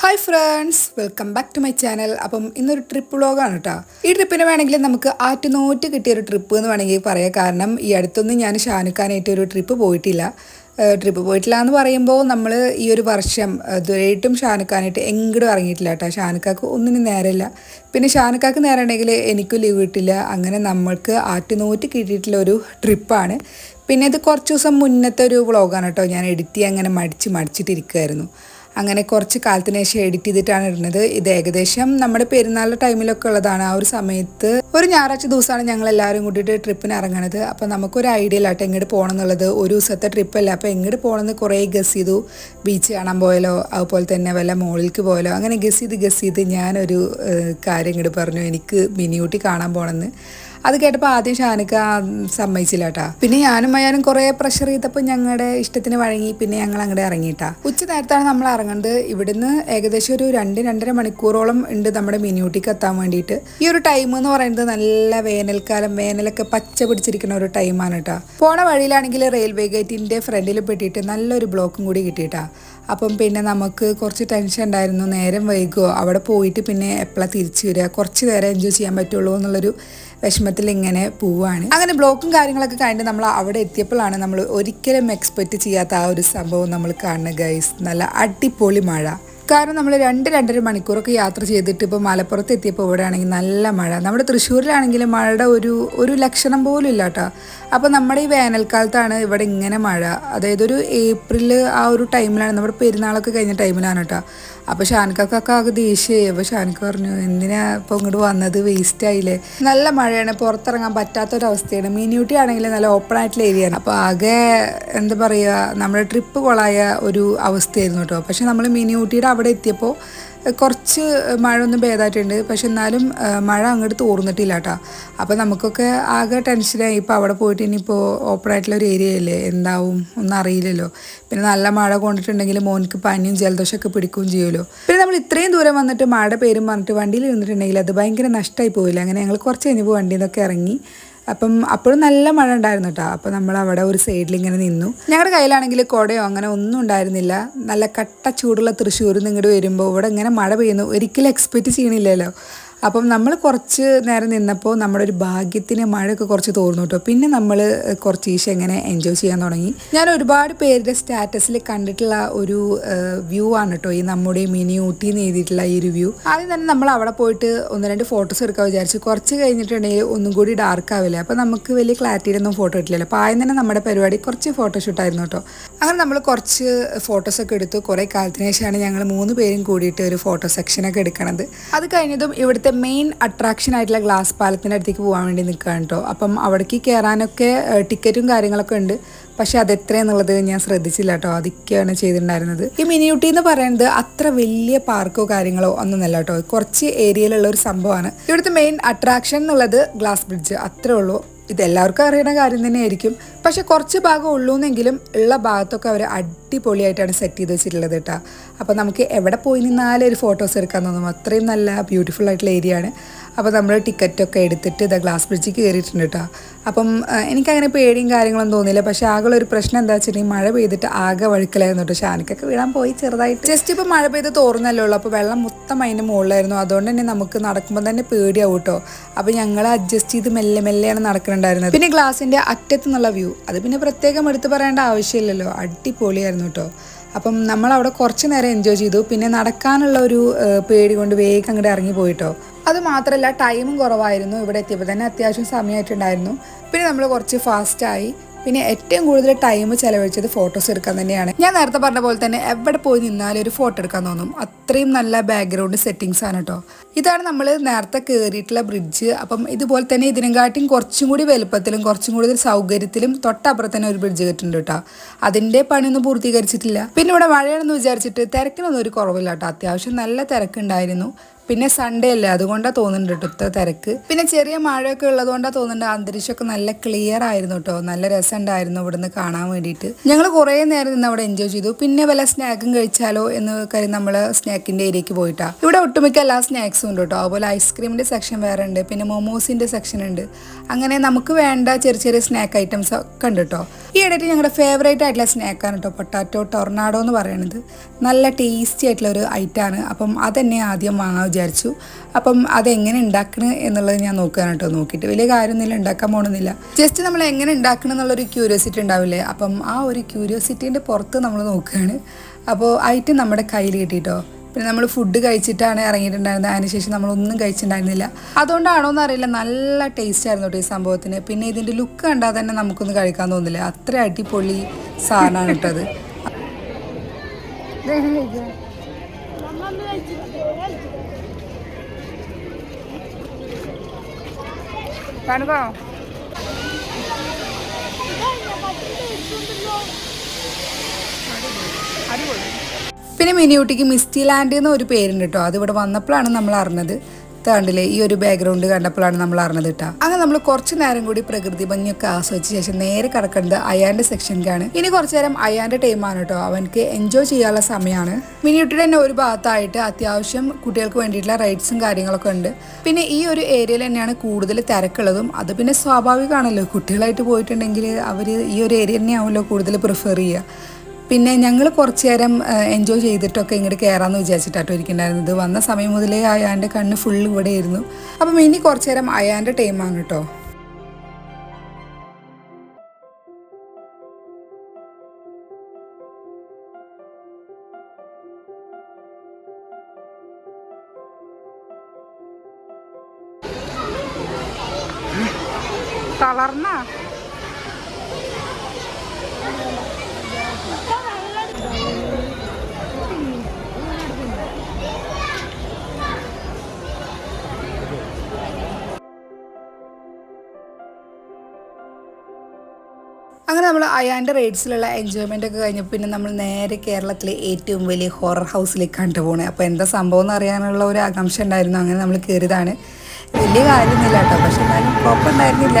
Hi friends welcome back to my channel അപ്പം ഇന്നൊരു trip വ്ളോഗാണ് കേട്ടോ ഈ ട്രിപ്പിന് വേണമെങ്കിൽ നമുക്ക് ആറ്റുനോറ്റ് കിട്ടിയ ഒരു ട്രിപ്പ് എന്ന് വേണമെങ്കിൽ പറയാം. കാരണം ഈ അടുത്തൊന്നും ഞാൻ ഷാനുക്കാനായിട്ട് ഒരു ട്രിപ്പ് പോയിട്ടില്ല. ട്രിപ്പ് പോയിട്ടില്ല എന്ന് പറയുമ്പോൾ നമ്മൾ ഈ ഒരു വർഷം ഇതുവരെയായിട്ടും ഷാനുക്കാനായിട്ട് എങ്ങോട്ടും ഇറങ്ങിയിട്ടില്ല കേട്ടോ ഷാനുക്കാക്ക് ഒന്നിനും നേരമില്ല. പിന്നെ ഷാനുക്കാക്ക് നേരം ഉണ്ടെങ്കിൽ എനിക്കും ലീവ് കിട്ടില്ല. അങ്ങനെ നമ്മൾക്ക് ആറ്റുനോറ്റ് കിട്ടിയിട്ടുള്ള ഒരു ട്രിപ്പാണ് പിന്നെ ഇത് കുറച്ച് ദിവസം മുന്നത്തെ ഒരു വ്ളോഗാണ് കേട്ടോ ഞാൻ എഡിറ്റ് ചെയ്യാൻ അങ്ങനെ മടിച്ച് മടിച്ചിട്ടിരിക്കുമായിരുന്നു അങ്ങനെ കുറച്ച് കാലത്തിന് ശേഷം എഡിറ്റ് ചെയ്തിട്ടാണ് ഇടുന്നത്. ഇത് ഏകദേശം നമ്മുടെ പെരുന്നാളിന്റെ ടൈമിലൊക്കെ ഉള്ളതാണ്. ആ ഒരു സമയത്ത് ഒരു ഞായറാഴ്ച ദിവസമാണ് ഞങ്ങൾ എല്ലാവരും കൂട്ടിയിട്ട് ട്രിപ്പിന് ഇറങ്ങണത്. അപ്പോൾ നമുക്കൊരു ഐഡിയ ഇല്ലാട്ടോ എങ്ങോട്ട് പോകണം എന്നുള്ളത്. ഒരു ദിവസത്തെ ട്രിപ്പല്ല അപ്പോൾ എങ്ങോട്ട് പോകണമെന്ന് കുറേ ഗസ് ചെയ്തു. ബീച്ച് കാണാൻ പോയാലോ അതുപോലെ തന്നെ വല്ല മോളിലേക്ക് പോയാലോ അങ്ങനെ ഗസ് ചെയ്ത് ഗസ് ചെയ്ത് ഞാനൊരു കാര്യം ഇങ്ങോട്ട് പറഞ്ഞു. എനിക്ക് മിനിയൂട്ടി കാണാൻ പോകണമെന്ന് അത് കേട്ടപ്പോൾ ആദ്യം ഷാനിക്ക് സമ്മതിച്ചില്ല കേട്ടാ പിന്നെ ഞാനും അയാനും കുറേ പ്രഷർ ചെയ്തപ്പോൾ ഞങ്ങളുടെ ഇഷ്ടത്തിന് വഴങ്ങി പിന്നെ ഞങ്ങൾ അങ്ങോട്ട് ഇറങ്ങിയിട്ടാ ഉച്ച നേരത്താണ് നമ്മൾ ഇറങ്ങുന്നത് ഇവിടുന്ന് ഏകദേശം ഒരു രണ്ട് രണ്ടര മണിക്കൂറോളം ഉണ്ട് നമ്മുടെ മിനിയൂട്ടിക്ക് എത്താൻ വേണ്ടിയിട്ട് ഈ ഒരു ടൈം എന്ന് പറയുന്നത് നല്ല വേനൽക്കാലം വേനലൊക്കെ പച്ച പിടിച്ചിരിക്കുന്ന ഒരു ടൈമാണ് കേട്ടോ പോണ വഴിയിലാണെങ്കിൽ റെയിൽവേ ഗേറ്റിന്റെ ഫ്രണ്ടിൽ പെട്ടിട്ട് നല്ലൊരു ബ്ലോക്കും കൂടി കിട്ടിയിട്ടാ അപ്പം പിന്നെ നമുക്ക് കുറച്ച് ടെൻഷൻ ഉണ്ടായിരുന്നു. നേരം വൈകുമോ അവിടെ പോയിട്ട് പിന്നെ എപ്പോഴാണ് തിരിച്ചു വരിക? കുറച്ച് നേരം എൻജോയ് ചെയ്യാൻ പറ്റുള്ളൂ എന്നുള്ളൊരു വിഷമത്തിൽ ഇങ്ങനെ പോവാണ്. അങ്ങനെ ബ്ലോക്കും കാര്യങ്ങളൊക്കെ കഴിഞ്ഞ് നമ്മൾ അവിടെ എത്തിയപ്പോഴാണ് നമ്മൾ ഒരിക്കലും എക്സ്പെക്റ്റ് ചെയ്യാത്ത ആ ഒരു സംഭവം നമ്മൾ കാണുന്നത് ഗൈസ് നല്ല അടിപൊളി മഴ. കാരണം നമ്മൾ രണ്ട് രണ്ടര മണിക്കൂറൊക്കെ യാത്ര ചെയ്തിട്ട് ഇപ്പോൾ മലപ്പുറത്ത് എത്തിയപ്പോൾ ഇവിടെ ആണെങ്കിൽ നല്ല മഴ. നമ്മുടെ തൃശ്ശൂരിലാണെങ്കിൽ മഴയുടെ ഒരു ഒരു ലക്ഷണം പോലും ഇല്ല കേട്ടോ അപ്പോൾ നമ്മുടെ ഈ വേനൽക്കാലത്താണ് ഇവിടെ ഇങ്ങനെ മഴ. അതായത് ഒരു ഏപ്രിൽ ആ ഒരു ടൈമിലാണ് നമ്മുടെ പെരുന്നാളൊക്കെ കഴിഞ്ഞ ടൈമിലാണ് കേട്ടോ അപ്പോൾ ഷാൻകാക്കൊക്കെ ആകെ ദേഷ്യമായി അപ്പോൾ ഷാനിക്ക് പറഞ്ഞു എന്തിനാ ഇപ്പോൾ ഇങ്ങോട്ട് വന്നത്? വേസ്റ്റ് ആയില്ലേ? നല്ല മഴയാണ് പുറത്തിറങ്ങാൻ പറ്റാത്തൊരവസ്ഥയാണ്. മീനൂട്ടി ആണെങ്കിൽ നല്ല ഓപ്പൺ ആയിട്ടുള്ള ഏരിയ ആണ്. അപ്പോൾ ആകെ എന്താ പറയുക നമ്മുടെ ട്രിപ്പ് കൊളായ ഒരു അവസ്ഥയായിരുന്നു കേട്ടോ പക്ഷെ നമ്മൾ മിനിയൂട്ടിയുടെ അവിടെ എത്തിയപ്പോൾ കുറച്ച് മഴ ഒന്ന് ഭേദമായിട്ടുണ്ട് പക്ഷെ എന്നാലും മഴ അങ്ങോട്ട് തോർന്നിട്ടില്ല കേട്ടോ അപ്പോൾ നമുക്കൊക്കെ ആകെ ടെൻഷനായി. ഇപ്പോൾ അവിടെ പോയിട്ട് ഇനിയിപ്പോൾ ഓപ്പൺ ആയിട്ടുള്ള ഒരു ഏരിയ അല്ലേ? എന്താവും? ഒന്നും അറിയില്ലല്ലോ. പിന്നെ നല്ല മഴ കൊണ്ടിട്ടുണ്ടെങ്കിൽ മോനിക്ക് പനിയും ജലദോഷമൊക്കെ പിടിക്കുകയും ചെയ്യുമല്ലോ. പിന്നെ നമ്മൾ ഇത്രയും ദൂരം വന്നിട്ട് മഴയുടെ പേരും പറഞ്ഞിട്ട് വണ്ടിയിൽ നിന്നിട്ടുണ്ടെങ്കിൽ അത് ഭയങ്കര നഷ്ടമായി പോയില്ല അങ്ങനെ ഞങ്ങൾ കുറച്ച് കഴിഞ്ഞപ്പോൾ വണ്ടിയിൽ നിന്നൊക്കെ ഇറങ്ങി. അപ്പം അപ്പോഴും നല്ല മഴ ഉണ്ടായിരുന്നു കേട്ടോ അപ്പം നമ്മൾ അവിടെ ഒരു സൈഡിൽ ഇങ്ങനെ നിന്നു. ഞങ്ങളുടെ കയ്യിലാണെങ്കിൽ കുടയോ അങ്ങനെ ഒന്നും ഉണ്ടായിരുന്നില്ല. നല്ല കട്ട ചൂടുള്ള തൃശ്ശൂരിൽ നിന്ന് ഇങ്ങോട്ട് വരുമ്പോൾ ഇവിടെ ഇങ്ങനെ മഴ പെയ്യുന്നു. ഒരിക്കലും എക്സ്പെക്റ്റ് ചെയ്യണില്ലല്ലോ. അപ്പം നമ്മൾ കുറച്ച് നേരം നിന്നപ്പോൾ നമ്മുടെ ഒരു ഭാഗ്യത്തിന് മഴയൊക്കെ കുറച്ച് തോർന്നു കേട്ടോ. പിന്നെ നമ്മൾ കുറച്ച് ഈശ എങ്ങനെ എൻജോയ് ചെയ്യാൻ തുടങ്ങി. ഞാൻ ഒരുപാട് പേരുടെ സ്റ്റാറ്റസിൽ കണ്ടിട്ടുള്ള ഒരു വ്യൂ ആണ് കേട്ടോ. ഈ നമ്മുടെ മിനി ഊട്ടി എന്ന് എഴുതിയിട്ടുള്ള ഈ ഒരു വ്യൂ ആദ്യം തന്നെ നമ്മൾ അവിടെ പോയിട്ട് ഒന്ന് രണ്ട് ഫോട്ടോസ് എടുക്കാൻ വിചാരിച്ചു. കുറച്ച് കഴിഞ്ഞിട്ടുണ്ടെങ്കിൽ ഒന്നും കൂടി ഡാർക്ക് ആവില്ല? അപ്പം നമുക്ക് വലിയ ക്ലാരിറ്റിയിലൊന്നും ഫോട്ടോ ഇട്ടില്ലല്ലോ. അപ്പോൾ ആദ്യം തന്നെ നമ്മുടെ പരിപാടി കുറച്ച് ഫോട്ടോഷൂട്ടായിരുന്നു കേട്ടോ. അങ്ങനെ നമ്മൾ കുറച്ച് ഫോട്ടോസൊക്കെ എടുത്തു. കുറേ കാലത്തിന് ശേഷമാണ് ഞങ്ങൾ മൂന്ന് പേരും കൂടിയിട്ട് ഒരു ഫോട്ടോ സെക്ഷനൊക്കെ എടുക്കണത്. അത് കഴിഞ്ഞതും ഇവിടുത്തെ മെയിൻ അട്രാക്ഷൻ ആയിട്ടുള്ള ഗ്ലാസ് പാലത്തിന്റെ അടുത്തേക്ക് പോകാൻ വേണ്ടി നിൽക്കുകയാണ് കേട്ടോ അപ്പം അവിടേക്ക് കയറാനൊക്കെ ടിക്കറ്റും കാര്യങ്ങളൊക്കെ ഉണ്ട്. പക്ഷേ അത് എത്രയെന്നുള്ളത് ഞാൻ ശ്രദ്ധിച്ചില്ല കേട്ടോ അതൊക്കെയാണ് ചെയ്തിട്ടുണ്ടായിരുന്നത്. ഈ മിനിയൂട്ടി എന്ന് പറയുന്നത് അത്ര വലിയ പാർക്കോ കാര്യങ്ങളോ ഒന്നുമല്ല കേട്ടോ കുറച്ച് ഏരിയയിലുള്ള ഒരു സംഭവമാണ്. ഇവിടുത്തെ മെയിൻ അട്രാക്ഷൻ എന്നുള്ളത് ഗ്ലാസ് ബ്രിഡ്ജ് അത്രേ ഉള്ളൂ. ഇതെല്ലാവർക്കും അറിയണ കാര്യം തന്നെയായിരിക്കും. പക്ഷെ കുറച്ച് ഭാഗം ഉള്ളൂന്നെങ്കിലും ഉള്ള ഭാഗത്തൊക്കെ അവർ അടിപൊളിയായിട്ടാണ് സെറ്റ് ചെയ്ത് വെച്ചിട്ടുള്ളത് കേട്ടോ അപ്പോൾ നമുക്ക് എവിടെ പോയി നിന്നാലും ഒരു ഫോട്ടോസ് എടുക്കാൻ തോന്നും. അത്രയും നല്ല ബ്യൂട്ടിഫുൾ ആയിട്ടുള്ള ഏരിയ ആണ്. അപ്പോൾ നമ്മൾ ടിക്കറ്റൊക്കെ എടുത്തിട്ട് ഇതാ ഗ്ലാസ് ബ്രിഡ്ജിൽ കയറിയിട്ടുണ്ട് കേട്ടോ അപ്പം എനിക്കങ്ങനെ പേടിയും കാര്യങ്ങളൊന്നും തോന്നിയില്ല. പക്ഷേ ആകെ ഒരു പ്രശ്നം എന്താ വെച്ചിട്ടുണ്ടെങ്കിൽ മഴ പെയ്തിട്ട് ആകെ വഴുക്കലായിരുന്നു കേട്ടോ ഷാനിക്കൊക്കെ വീഴാൻ പോയി ചെറുതായിട്ട്. ജസ്റ്റ് ഇപ്പോൾ മഴ പെയ്ത് തോറുന്നല്ലേ ഉള്ളൂ. അപ്പോൾ വെള്ളം മൊത്തം അതിന്റെ മുകളിലായിരുന്നു. അതുകൊണ്ട് തന്നെ നമുക്ക് നടക്കുമ്പോൾ തന്നെ പേടിയാവും കേട്ടോ അപ്പോൾ ഞങ്ങൾ അഡ്ജസ്റ്റ് ചെയ്ത് മെല്ലെ മെല്ലെയാണ് നടക്കുന്നുണ്ടായിരുന്നത് പിന്നെ ഗ്ലാസിന്റെ അറ്റത്തുനിന്നുള്ള വ്യൂ അത് പിന്നെ പ്രത്യേകം എടുത്ത് പറയേണ്ട ആവശ്യമില്ലല്ലോ. അടിപൊളിയായിരുന്നു കേട്ടോ അപ്പം നമ്മൾ അവിടെ കുറച്ച് നേരം എൻജോയ് ചെയ്തു. പിന്നെ നടക്കാനുള്ള ഒരു പേടി കൊണ്ട് വേഗം അങ്ങോട്ട് ഇറങ്ങി പോയിട്ടോ. അത് മാത്രമല്ല ടൈമും കുറവായിരുന്നു. ഇവിടെ എത്തിയപ്പോൾ തന്നെ അത്യാവശ്യം സമയമായിട്ടുണ്ടായിരുന്നു പിന്നെ നമ്മൾ കുറച്ച് ഫാസ്റ്റായി പിന്നെ ഏറ്റവും കൂടുതൽ ടൈം ചെലവഴിച്ചത് ഫോട്ടോസ് എടുക്കാൻ തന്നെയാണ്. ഞാൻ നേരത്തെ പറഞ്ഞ പോലെ തന്നെ എവിടെ പോയി നിന്നാലും ഒരു ഫോട്ടോ എടുക്കാൻ തോന്നും. അത്രയും നല്ല ബാക്ക്ഗ്രൗണ്ട് സെറ്റിങ്സ് ആണ് കേട്ടോ ഇതാണ് നമ്മൾ നേരത്തെ കയറിയിട്ടുള്ള ബ്രിഡ്ജ് അപ്പം ഇതുപോലെ തന്നെ ഇതിനെക്കാട്ടിയും കുറച്ചും കൂടി വലുപ്പത്തിലും കുറച്ചും കൂടുതൽ സൗകര്യത്തിലും തൊട്ടപ്പുറത്ത് തന്നെ ഒരു ബ്രിഡ്ജ് കിട്ടുന്നുണ്ട് കേട്ടോ അതിന്റെ പണിയൊന്നും പൂർത്തീകരിച്ചിട്ടില്ല. പിന്നെ ഇവിടെ മഴയാണെന്ന് വിചാരിച്ചിട്ട് തിരക്കിനൊന്നും ഒരു കുറവില്ല കേട്ടോ അത്യാവശ്യം നല്ല തിരക്കുണ്ടായിരുന്നു. പിന്നെ സൺഡേ അല്ലേ? അതുകൊണ്ടാണ് തോന്നുന്നുണ്ട് കേട്ടോ ഇത്ര തിരക്ക്. പിന്നെ ചെറിയ മഴയൊക്കെ ഉള്ളതുകൊണ്ടാണ് തോന്നുന്നുണ്ട് അന്തരീക്ഷമൊക്കെ നല്ല ക്ലിയർ ആയിരുന്നു കേട്ടോ നല്ല രസമുണ്ടായിരുന്നു ഇവിടുന്ന് കാണാൻ വേണ്ടിയിട്ട്. ഞങ്ങൾ കുറേ നേരം നിന്ന് അവിടെ എൻജോയ് ചെയ്തു. പിന്നെ വല്ല സ്നാക്കും കഴിച്ചാലോ എന്ന് കരുതി നമ്മൾ സ്നാക്കിന്റെ ഏരിയക്ക് പോയിട്ടാ. ഇവിടെ ഒട്ടുമിക്ക എല്ലാ സ്നാക്സും ഉണ്ട് കേട്ടോ അതുപോലെ ഐസ്ക്രീമിന്റെ സെക്ഷൻ വേറെ ഉണ്ട്. പിന്നെ മൊമോസിന്റെ സെക്ഷൻ ഉണ്ട്. അങ്ങനെ നമുക്ക് വേണ്ട ചെറിയ ചെറിയ സ്നാക്ക് ഐറ്റംസ് ഒക്കെ ഉണ്ട് കേട്ടോ ഈ ഇടയ്ക്ക് ഞങ്ങളുടെ ഫേവറേറ്റ് ആയിട്ടുള്ള സ്നാക്കാണ് കേട്ടോ പൊട്ടാറ്റോ ടൊർണാഡോ എന്ന് പറയുന്നത് നല്ല ടേസ്റ്റി ആയിട്ടുള്ള ഒരു ഐറ്റമാണ് അപ്പം അതെന്നെ ആദ്യം വാങ്ങാൻ വിചാരിച്ചു. അപ്പം അതെങ്ങനെ ഉണ്ടാക്കണ എന്നുള്ളത് ഞാൻ നോക്കുകയാണ് കേട്ടോ നോക്കിയിട്ട് വലിയ കാര്യമൊന്നുമില്ല ഉണ്ടാക്കാൻ പോകണമെന്നില്ല ജസ്റ്റ് നമ്മൾ എങ്ങനെ ഉണ്ടാക്കണം എന്നുള്ളൊരു ക്യൂരിയോസിറ്റി ഉണ്ടാവില്ലേ? അപ്പം ആ ഒരു ക്യൂരിയോസിറ്റീന്റെ പുറത്ത് നമ്മൾ നോക്കുകയാണ് അപ്പോൾ ഐറ്റം നമ്മുടെ കയ്യിൽ കിട്ടിയിട്ടോ പിന്നെ നമ്മൾ ഫുഡ് കഴിച്ചിട്ടാണ് ഇറങ്ങിയിട്ടുണ്ടായിരുന്നത്. അതിനുശേഷം നമ്മളൊന്നും കഴിച്ചിട്ടുണ്ടായിരുന്നില്ല. അതുകൊണ്ടാണോ എന്നറിയില്ല. നല്ല ടേസ്റ്റ് ആയിരുന്നു കേട്ടോ ഈ സംഭവത്തിന്. പിന്നെ ഇതിന്റെ ലുക്ക് കണ്ടാൽ തന്നെ നമുക്കൊന്ന് കഴിക്കാൻ തോന്നില്ല. അത്ര അടിപൊളി സാധനമാണ് കേട്ടത് കാണുകോ പിന്നെ മിനിയൂട്ടിക്ക് മിസ്റ്റി ലാൻഡ് എന്ന ഒരു പേരുണ്ട് കേട്ടോ. അത് ഇവിടെ വന്നപ്പോഴാണ് നമ്മൾ അറിഞ്ഞത്. കണ്ടില്ലേ ഈ ഒരു ബാക്ക്ഗ്രൗണ്ട് കണ്ടപ്പോഴാണ് നമ്മൾ അറിഞ്ഞത് കേട്ടോ. അങ്ങനെ നമ്മൾ കുറച്ച് നേരം കൂടി പ്രകൃതി ഭംഗിയൊക്കെ ആസ്വദിച്ച ശേഷം നേരെ കിടക്കുന്നത് അയാന്റെ സെക്ഷനിലാണ് ഇനി കുറച്ചു നേരം അയാന്റെ ടൈമാണ് കേട്ടോ. അവനക്ക് എൻജോയ് ചെയ്യാനുള്ള സമയമാണ്. മിനിയൂട്ടിയുടെ തന്നെ ഒരു ഭാഗത്തായിട്ട് അത്യാവശ്യം കുട്ടികൾക്ക് വേണ്ടിയിട്ടുള്ള റൈറ്റ്സും കാര്യങ്ങളൊക്കെ ഉണ്ട്. പിന്നെ ഈ ഒരു ഏരിയയിൽ തന്നെയാണ് കൂടുതൽ തിരക്കുള്ളതും. അത് പിന്നെ സ്വാഭാവികമാണല്ലോ. കുട്ടികളായിട്ട് പോയിട്ടുണ്ടെങ്കിൽ അവർ ഈ ഒരു ഏരിയ തന്നെയാവുമല്ലോ കൂടുതൽ പ്രിഫർ ചെയ്യുക. പിന്നെ ഞങ്ങൾ കുറച്ച് നേരം എൻജോയ് ചെയ്തിട്ടൊക്കെ ഇങ്ങോട്ട് കയറാമെന്ന് വിചാരിച്ചിട്ടാട്ടോ ഇരിക്കുന്നുണ്ടായിരുന്നത് വന്ന സമയം മുതലേ അയാന്റെ കണ്ണ് ഫുൾ ഇവിടെ ആയിരുന്നു. അപ്പം ഇനി കുറച്ച് നേരം അയാന്റെ ടൈമാണ് കേട്ടോ തളർന്ന? അങ്ങനെ നമ്മൾ അയാന്റെ റേറ്റ്സിലുള്ള എൻജോയ്മെന്റ് ഒക്കെ കഴിഞ്ഞപ്പോൾ പിന്നെ നമ്മൾ നേരെ കേരളത്തിലെ ഏറ്റവും വലിയ ഹൊറർ ഹൗസിലേക്ക് പോണേ. അപ്പോൾ എന്താ സംഭവം എന്ന് അറിയാനുള്ള ഒരു ആകാംക്ഷ ഉണ്ടായിരുന്നു. അങ്ങനെ നമ്മൾ കയറിയതാണ് വലിയ കാര്യമൊന്നുമില്ല കേട്ടോ. പക്ഷെ എന്നാലും കുഴപ്പമുണ്ടായിരുന്നില്ല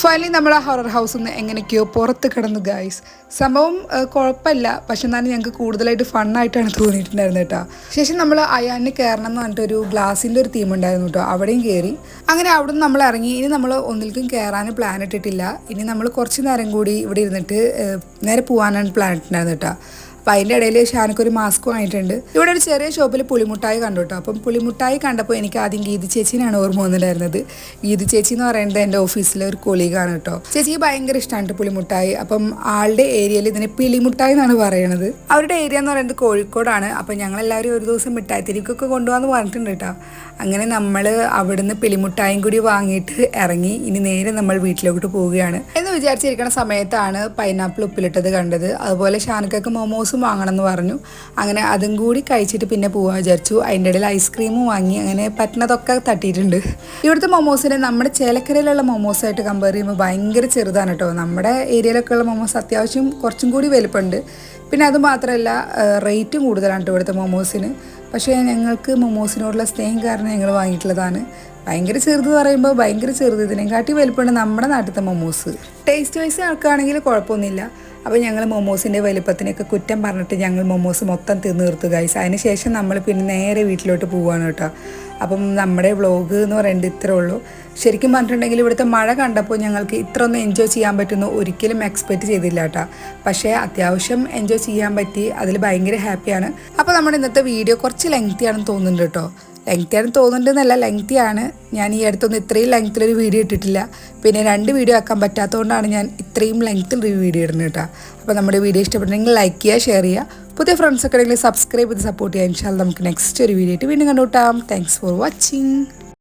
ഫൈനലി നമ്മൾ ആ ഹൊറർ ഹൗസിൽ നിന്ന് എങ്ങനെയൊക്കെയോ പുറത്ത് കിടന്നു ഗായ്സ് സംഭവം കുഴപ്പമില്ല. പക്ഷെ എന്നാലും ഞങ്ങൾക്ക് കൂടുതലായിട്ട് ഫണ്ണായിട്ടാണ് തോന്നിയിട്ടുണ്ടായിരുന്നത് കേട്ടോ. ശേഷം നമ്മൾ അയാളിന് കയറണം എന്ന് പറഞ്ഞിട്ട് ഒരു ഗ്ലാസിന്റെ ഒരു തീം ഉണ്ടായിരുന്നു കേട്ടോ. അവിടെയും കയറി. അങ്ങനെ അവിടെ നമ്മൾ ഇറങ്ങി. ഇനി നമ്മൾ ഒന്നിലേക്കും കയറാൻ പ്ലാൻ ഇട്ടിട്ടില്ല. ഇനി നമ്മൾ കുറച്ച് നേരം കൂടി ഇവിടെ ഇരുന്നിട്ട് നേരെ പോകാനാണ് പ്ലാൻ ഇട്ടിട്ടുണ്ടായിരുന്നത് കേട്ടോ. അപ്പം അതിന്റെ ഇടയിൽ ഷാനക്കൊരു മാസ്ക് വാങ്ങിയിട്ടുണ്ട്. ഇവിടെ ഒരു ചെറിയ ഷോപ്പിൽ പുളിമുട്ടായി കണ്ടു കേട്ടോ അപ്പം പുളിമുട്ടായി കണ്ടപ്പോൾ എനിക്ക് ആദ്യം ഗീതി ചേച്ചിനാണ് ഓർമ്മ വന്നിട്ടുണ്ടായിരുന്നത്. ഗീതി ചേച്ചി എന്ന് പറയുന്നത് എന്റെ ഓഫീസിലെ ഒരു കൊളീഗാണ് കേട്ടോ ചേച്ചിക്ക് ഭയങ്കര ഇഷ്ടമാണ് പുളിമുട്ടായി. അപ്പം ആളുടെ ഏരിയയിൽ ഇതിനെ പിളിമുട്ടായി എന്നാണ് പറയണത്. അവരുടെ ഏരിയ എന്ന് പറയുന്നത് കോഴിക്കോടാണ്. അപ്പം ഞങ്ങളെല്ലാവരും ഒരു ദിവസം മിഠായിത്തിരിക്കൊക്കെ കൊണ്ടുപോകാന്ന് പറഞ്ഞിട്ടുണ്ട് കേട്ടോ അങ്ങനെ നമ്മൾ അവിടുന്ന് പിളിമുട്ടായും കൂടി വാങ്ങിയിട്ട് ഇറങ്ങി ഇനി നേരെ നമ്മൾ വീട്ടിലോട്ട് പോവുകയാണ്. എന്ന് വിചാരിച്ചിരിക്കുന്ന സമയത്താണ് പൈനാപ്പിൾ ഉപ്പിലിട്ടത് കണ്ടത്. അതുപോലെ ഷാനക്കൊക്കെ മൊമോസ് മൊമോസും വാങ്ങണം എന്ന് പറഞ്ഞു. അങ്ങനെ അതും കൂടി കഴിച്ചിട്ട് പിന്നെ പോകാൻ വിചാരിച്ചു. അതിന്റെ ഇടയിൽ ഐസ്ക്രീമും വാങ്ങി അങ്ങനെ പറ്റുന്നതൊക്കെ തട്ടിയിട്ടുണ്ട്. ഇവിടുത്തെ മൊമോസിനെ നമ്മുടെ ചേലക്കരയിലുള്ള മൊമോസായിട്ട് കമ്പയർ ചെയ്യുമ്പോൾ ഭയങ്കര ചെറുതാണ് കേട്ടോ. നമ്മുടെ ഏരിയയിലൊക്കെ ഉള്ള മൊമോസ് അത്യാവശ്യം കുറച്ചും കൂടി വലുപ്പമുണ്ട്. പിന്നെ അത് മാത്രമല്ല റേറ്റും കൂടുതലാണ് കേട്ടോ ഇവിടുത്തെ മൊമോസിന് പക്ഷേ ഞങ്ങൾക്ക് മൊമോസിനോടുള്ള സ്നേഹം കാരണം ഞങ്ങൾ വാങ്ങിയിട്ടുള്ളതാണ്. ഭയങ്കര ചെറുത് പറയുമ്പോൾ ഭയങ്കര ചെറുത്. ഇതിനെക്കാട്ടി വലുപ്പമാണ് നമ്മുടെ നാട്ടിലത്തെ മൊമോസ്. ടേസ്റ്റ് വൈസ് ആൾക്കാണെങ്കിൽ കുഴപ്പമൊന്നുമില്ല. അപ്പോൾ ഞങ്ങൾ മൊമോസിന്റെ വലുപ്പത്തിനൊക്കെ കുറ്റം പറഞ്ഞിട്ട് ഞങ്ങൾ മൊമോസ് മൊത്തം തിന്ന് തീർത്തു ഗൈസ് അതിന് ശേഷം നമ്മൾ പിന്നെ നേരെ വീട്ടിലോട്ട് പോവുകയാണ് കേട്ടോ. അപ്പം നമ്മുടെ വ്ളോഗ് എന്ന് പറയുന്നത് ഇത്രേ ഉള്ളൂ. ശരിക്കും പറഞ്ഞിട്ടുണ്ടെങ്കിൽ ഇവിടുത്തെ മഴ കണ്ടപ്പോൾ ഞങ്ങൾക്ക് ഇത്ര ഒന്നും എൻജോയ് ചെയ്യാൻ പറ്റുന്നു ഒരിക്കലും എക്സ്പെക്റ്റ് ചെയ്തില്ല കേട്ടോ. പക്ഷേ അത്യാവശ്യം എൻജോയ് ചെയ്യാൻ പറ്റി. അതിൽ ഭയങ്കര ഹാപ്പിയാണ് അപ്പോൾ നമ്മുടെ ഇന്നത്തെ വീഡിയോ കുറച്ച് ലെങ്ത്തി ആണെന്ന് തോന്നുന്നുണ്ട് കേട്ടോ. ലെങ്തി ആണെന്ന് തോന്നുന്നുണ്ടെന്നല്ല ലെങ്തി ആണ്. ഞാൻ ഈ അടുത്തൊന്നും ഇത്രയും ലെങ്ത്തിലൊരു വീഡിയോ ഇട്ടിട്ടില്ല. പിന്നെ രണ്ട് വീഡിയോ ആക്കാൻ പറ്റാത്തതുകൊണ്ടാണ് ഞാൻ ഇത്രയും ലെങ്ത്തിൽ ഒരു വീഡിയോ ഇടുന്നത് കേട്ടോ. അപ്പോൾ നമ്മുടെ വീഡിയോ ഇഷ്ടപ്പെട്ടെങ്കിൽ ലൈക്ക് ചെയ്യുക ഷെയർ ചെയ്യുക. പുതിയ ഫ്രണ്ട്സ് ഒക്കെ ഉണ്ടെങ്കിൽ സബ്സ്ക്രൈബ് ചെയ്ത് സപ്പോർട്ട് ചെയ്യാൻ ഇൻഷാൽ നമുക്ക് നെക്സ്റ്റ് ഒരു വീഡിയോ ആയിട്ട് വീണ്ടും കണ്ടുകൂട്ടാം താങ്ക്സ് ഫോർ വാച്ചിങ്